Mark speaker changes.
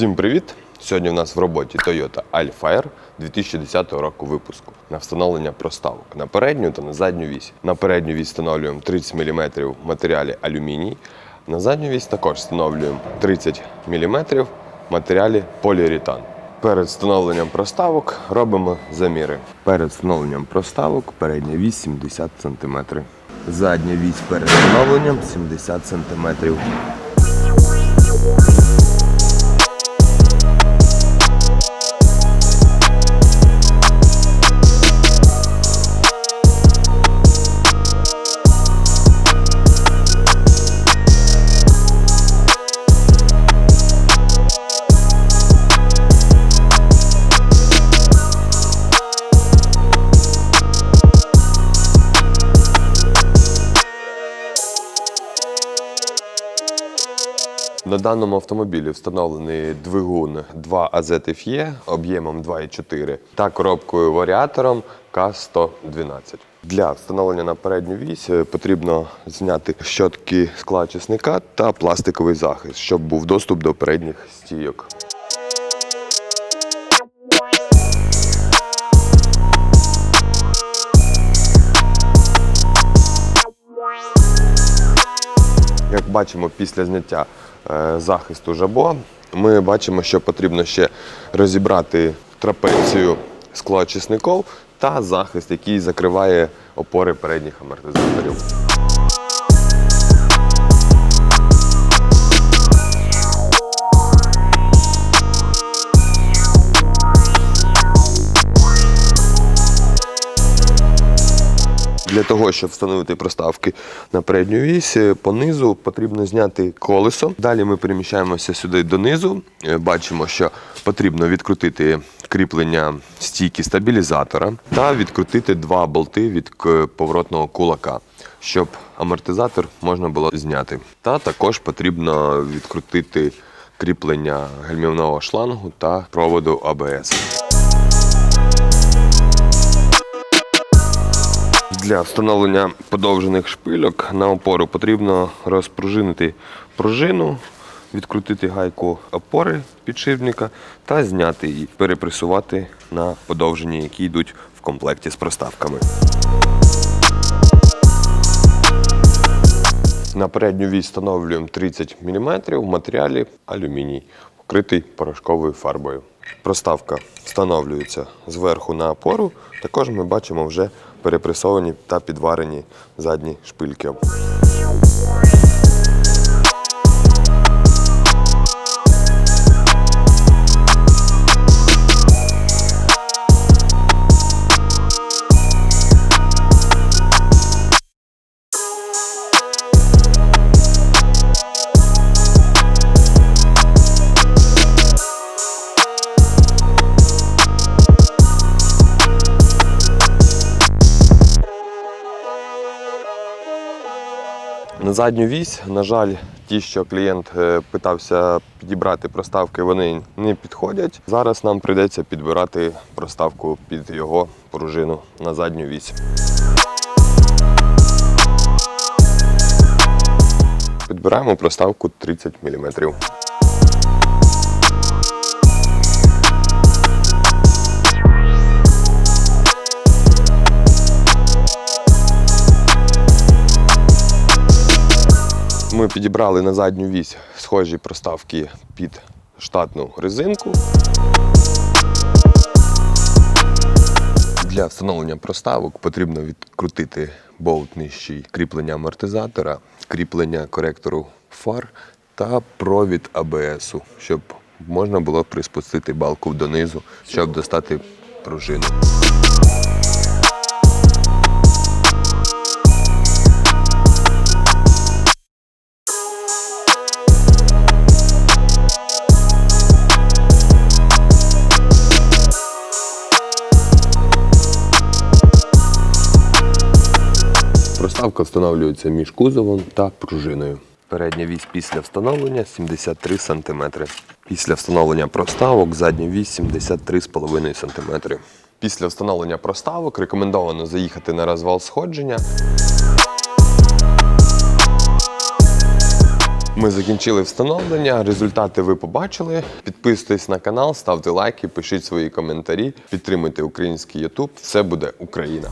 Speaker 1: Всім привіт! Сьогодні у нас в роботі Toyota Alphire 2010 року випуску на встановлення проставок на передню та на задню вісь. На передню вісь встановлюємо 30 мм в матеріалі алюміній. На задню вісь також встановлюємо 30 мм в матеріалі поліуретан. Перед встановленням проставок робимо заміри. Перед встановленням проставок передня вісь 70 см. Задня вісь перед встановленням 70 см. На даному автомобілі встановлений двигун 2 AZFE об'ємом 2,4 та коробкою варіатором К112. Для встановлення на передню вісь е, потрібно зняти щотки скла чесника та пластиковий захист, щоб був доступ до передніх стійок. Як бачимо, після зняття захисту жабо, ми бачимо, що потрібно ще розібрати трапецію склоочисників та захист, який закриває опори передніх амортизаторів. Для того, щоб встановити проставки на передню вісь, е, по низу потрібно зняти колесо. Далі ми переміщаємося сюди донизу. Е, Бачимо, що потрібно відкрутити кріплення стійки стабілізатора та відкрутити два болти від поворотного кулака, щоб амортизатор можна було зняти. Та також потрібно відкрутити кріплення гальмівного шлангу та проводу АБС. Для встановлення подовжених шпильок на опору потрібно розпружинити пружину, відкрутити гайку опори підшипника та зняти її, перепресувати на подовжені, які йдуть в комплекті з проставками. На передню вісь встановлюємо 30 мм в матеріалі алюміній, вкритий порошковою фарбою. Проставка встановлюється зверху на опору. Також ми бачимо вже перепресовані та підварені задні шпильки. Задню вісь, на жаль, ті, що клієнт е, питався підібрати проставки, вони не підходять. Зараз нам прийдеться підбирати проставку під його пружину на задню вісь. Підбираємо проставку 30 мм. Підібрали на задню вісь схожі проставки під штатну резинку. Для встановлення проставок потрібно відкрутити болт нижчий кріплення амортизатора, кріплення коректору фар та провід АБСу, щоб можна було приспустити балку донизу, щоб достати пружину. Проставка встановлюється між кузовом та пружиною. Передня вісь після встановлення 73 см. Після встановлення проставок задня вісь 73,5 см. Після встановлення проставок рекомендовано заїхати на розвал сходження. Ми закінчили встановлення. Результати ви побачили. Підписуйтесь на канал, ставте лайки, пишіть свої коментарі, підтримуйте український YouTube. Все буде Україна.